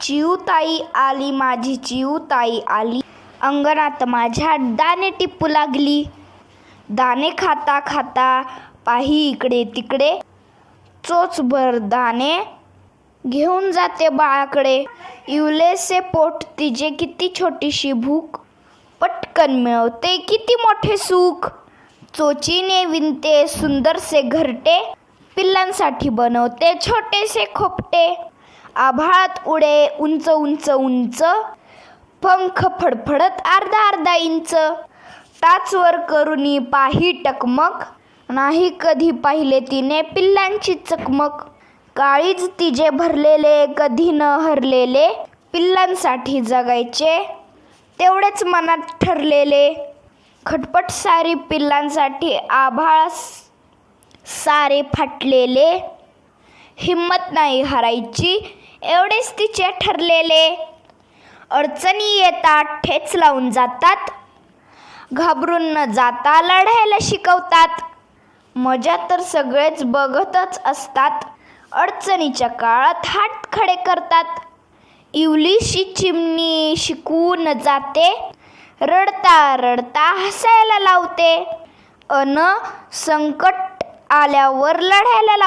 चिऊताई आली माझी चिऊताई आली. अंगणात माझ्या दाणे टिपू लागली. दाणे खाता खाता पाही इकडे तिकडे. चोचभर दाणे घेऊन जाते बाळाकडे. इवलेसे पोट तिचे किती छोटीशी भूक. पटकन मिळवते किती मोठे सुख. चोचीने विणते सुंदरसे घरटे. पिल्लांसाठी बनवते छोटेसे खोपटे. आभाळात उडे उंच उंच उंच. पंख फडफडत अर्धा अर्धा इंच. टाचवर करुनी पाही टकमक. नाही कधी पाहिले तिने पिल्लांची चकमक. काळीज तिचे भरलेले कधी न हरलेले. पिल्लांसाठी जगायचे तेवढेच मनात ठरलेले. खटपट सारी पिल्लांसाठी आभाळ सारे फाटलेले. हिम्मत नाही हरायची. एवढेच तिचे ठरलेले अडचणी येतात ठेच लावून जातात. घाबरून न जाता लढायला शिकवतात. मजा तर सगळेच बघतच असतात. अडचणीच्या काळात हात खडे करतात. इवलीशी चिमणी शिकून जाते. रडता रडता हसायला लावते. अन संकट आल्यावर लढायला लावते.